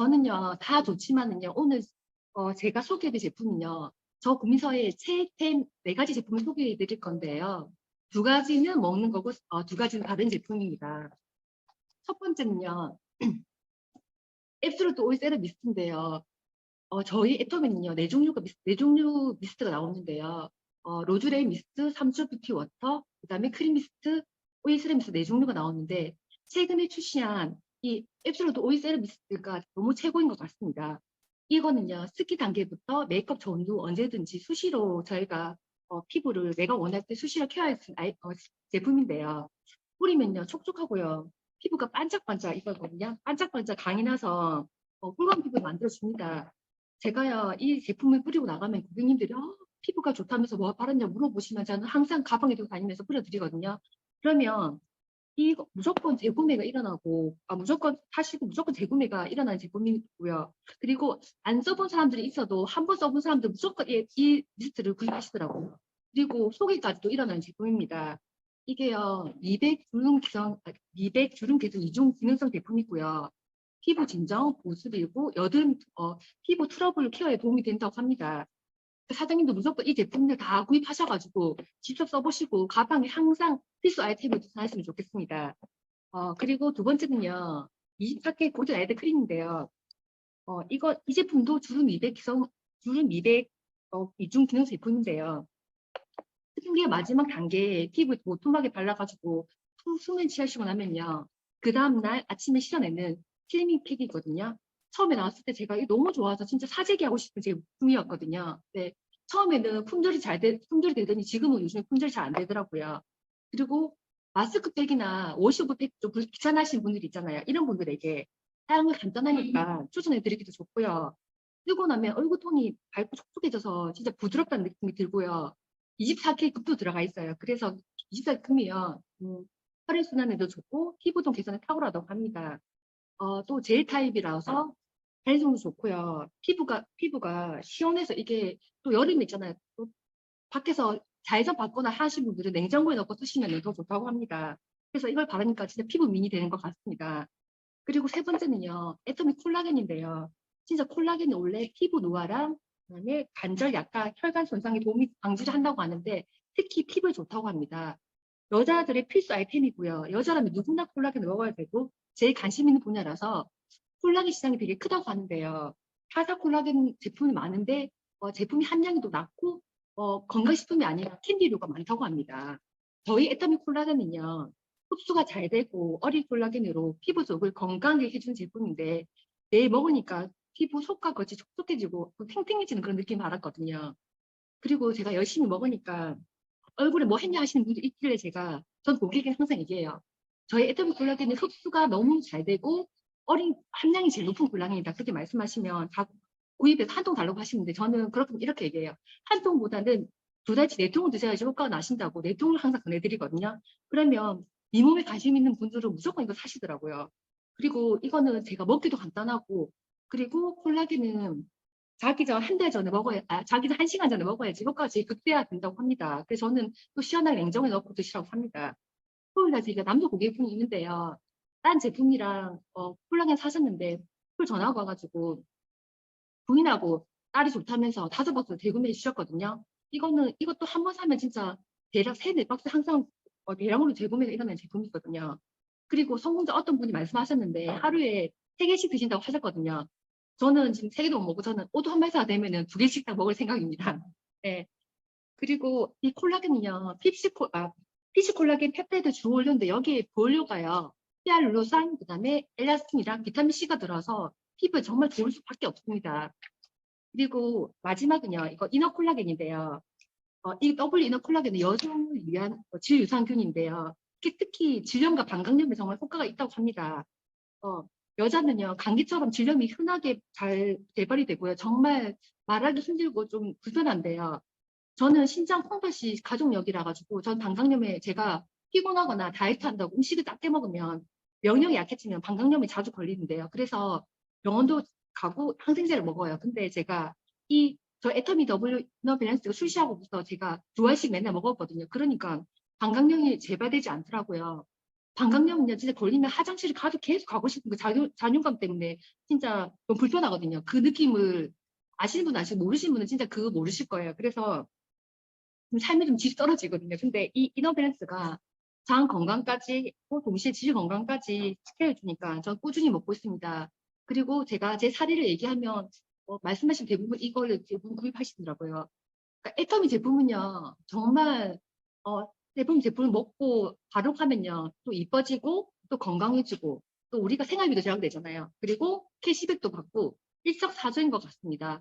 저는요, 다 좋지만은요, 오늘 어, 제가 소개해드릴 제품은요, 저 구민서의 최템 네 가지 제품을 소개해 드릴 건데요. 두 가지는 먹는 거고, 어, 두 가지는 다른 제품입니다. 첫 번째는요, 앱솔루트 오일 세럼 미스트인데요. 어, 저희 애터미는요, 네 종류가 미스, 네 종류 미스트가 나오는데요. 어, 로즈레이 미스트, 삼초 뷰티 워터, 그 다음에 크림 미스트, 오일 세럼 미스트 네 종류가 나오는데, 최근에 출시한 이 앱솔루트 오일 세럼 미스트가 너무 최고인 것 같습니다. 이거는요, 습기 단계부터 메이크업 전후 언제든지 수시로 저희가 어, 피부를 내가 원할 때 수시로 케어할 수 있는 어, 제품인데요. 뿌리면요, 촉촉하고요. 피부가 반짝반짝 이거거든요. 반짝반짝 강이 나서 어, 꿀감 피부 만들어줍니다. 제가요, 이 제품을 뿌리고 나가면 고객님들이 어, 피부가 좋다면서 뭐 바르냐 물어보시면 저는 항상 가방에 들고 다니면서 뿌려드리거든요. 그러면 이 무조건 재구매가 일어나고 아, 무조건 사시고 무조건 재구매가 일어나는 제품이고요. 그리고 안 써본 사람들이 있어도 한 번 써본 사람들 무조건 이, 이 리스트를 구입하시더라고요. 그리고 소개까지도 일어나는 제품입니다. 이게요, 미백 주름 기성, 아, 미백 주름 개선 이중 기능성 제품이고요. 피부 진정, 보습이고 여든 어, 피부 트러블 케어에 도움이 된다고 합니다. 사장님도 무조건 이 제품을 다 구입하셔가지고 직접 써보시고 가방에 항상 필수 아이템을 두셨으면 좋겠습니다. 어, 그리고 두 번째는요, 24K 고전 아이드 크림인데요. 어, 이거, 이 제품도 주름 미백 기성, 주름 미백 어, 이중 기능 제품인데요. 수분기의 마지막 단계에 피부에 도톰하게 발라가지고 푹 숨을 취하시고 나면요. 그 다음날 아침에 실어내는 슬리밍 팩이거든요. 처음에 나왔을 때 제가 너무 좋아서 진짜 사재기 하고 싶은 제품이었거든요. 네. 처음에는 품절이 잘 되, 품절이 되더니 지금은 요즘에 품절이 잘 안 되더라고요. 그리고 마스크팩이나 워시오브팩 좀 불- 귀찮아하시는 분들 있잖아요. 이런 분들에게 사용이 간단하니까 추천해드리기도 좋고요. 쓰고 나면 얼굴 톤이 밝고 촉촉해져서 진짜 부드럽다는 느낌이 들고요. 24K 급도 들어가 있어요. 그래서 24금이요. 음, 혈액순환에도 좋고 피부톤 개선에 탁월하다고 합니다. 어, 또 젤 타입이라서 발성도 좋고요. 피부가 피부가 시원해서 이게 또 여름 있잖아요. 또 밖에서 자외선 받거나 하시는 분들은 냉장고에 넣고 쓰시면 더 좋다고 합니다. 그래서 이걸 바르니까 진짜 피부 미인이 되는 것 같습니다. 그리고 세 번째는요. 애터미 콜라겐인데요. 진짜 콜라겐이 원래 피부 노화랑 그다음에 관절 약간 혈관 손상에 도움이 방지를 한다고 하는데 특히 피부에 좋다고 합니다. 여자들의 필수 아이템이고요. 여자라면 누구나 콜라겐을 먹어야 되고 제일 관심 있는 분야라서 콜라겐 시장이 되게 크다고 하는데요. 타사 콜라겐 제품이 많은데 어, 제품이 함량이 또 낮고 어, 건강식품이 아니라 캔디류가 많다고 합니다. 저희 애터미 콜라겐은요. 흡수가 잘 되고 어린 콜라겐으로 피부 속을 건강하게 해준 제품인데 매일 먹으니까 피부 속과 겉이 촉촉해지고 또 탱탱해지는 그런 느낌을 받았거든요. 그리고 제가 열심히 먹으니까 얼굴에 뭐 했냐 하시는 분들이 있길래 제가 전 고객에게 항상 얘기해요. 저희 애터미 콜라겐은 흡수가 너무 잘 되고 어린 함량이 제일 높은 콜라겐이다. 그렇게 말씀하시면 다 구입해서 한 통 달라고 하시는데 저는 그렇게 이렇게 얘기해요. 한 통보다는 두 달치 네 통을 드셔야지 효과가 나신다고 네 통을 항상 권해드리거든요. 그러면 이 몸에 관심 있는 분들은 무조건 이거 사시더라고요. 그리고 이거는 제가 먹기도 간단하고 그리고 콜라겐은 자기 전 한 달 전에 먹어야 아, 자기 전한 시간 전에 먹어야지 효과가 제일 극대화 된다고 합니다. 그래서 저는 또 시원하게 냉장고에 넣고 드시라고 합니다. 토요일날 제가 남도 고객분이 있는데요. 딴 제품이랑 어, 콜라겐 사셨는데 콜 전화가 와가지고 부인하고 딸이 좋다면서 다섯 박스 대구매해 주셨거든요. 이거는 이것도 한 번 사면 진짜 대략 세네 박스 항상 어, 대량으로 재구매가 일어나는 제품이거든요. 그리고 성공자 어떤 분이 말씀하셨는데 하루에 세 개씩 드신다고 하셨거든요. 저는 지금 세 개도 못 먹고 저는 오도 한 발사 되면은 두 개씩 딱 먹을 생각입니다. 네. 그리고 이 콜라겐은요, 핍시콜, 아, 피시콜라겐 펩타이드 주 원료인데 여기에 보료가요, 히알루로산, 그 다음에 엘라스틴이랑 비타민C가 들어서 피부에 정말 좋을 수밖에 없습니다. 그리고 마지막은요, 이거 이너 콜라겐인데요. 어, 이 더블 이너 콜라겐은 여성을 위한 어, 질유산균인데요. 특히, 질염과 방광염에 정말 효과가 있다고 합니다. 어, 여자는요, 감기처럼 질염이 흔하게 잘 개발이 되고요. 정말 말하기 힘들고 좀 불편한데요. 저는 신장 콩팥이 가족력이라 가지고 전 방광염에 제가 피곤하거나 다이어트 한다고 음식을 작게 먹으면 면역이 약해지면 방광염이 자주 걸리는데요. 그래서 병원도 가고 항생제를 먹어요. 근데 제가 이저 애터미 W 이너 밸런스가 출시하고부터 제가 두 알씩 맨날 먹었거든요. 그러니까 방광염이 재발되지 않더라고요. 방광염은요, 진짜 걸리면 화장실을 가도 계속 가고 싶은 그 잔유, 잔유감 때문에 진짜 좀 불편하거든요. 그 느낌을 아시는 분 아시고 모르시는 분은 진짜 그거 모르실 거예요. 그래서 좀 삶이 좀 질이 떨어지거든요. 근데 이 이너 밸런스가 장 건강까지 또 동시에 질 건강까지 지켜해 주니까 전 꾸준히 먹고 있습니다. 그리고 제가 제 사례를 얘기하면 어, 말씀하신 대부분 이거를 대부분 구입하시더라고요. 그러니까 애터미 제품은요 정말 어, 제품 제품을 먹고 바르하면요 또 이뻐지고 또 건강해지고 또 우리가 생활비도 절약되잖아요. 그리고 캐시백도 받고 일석사조인 것 같습니다.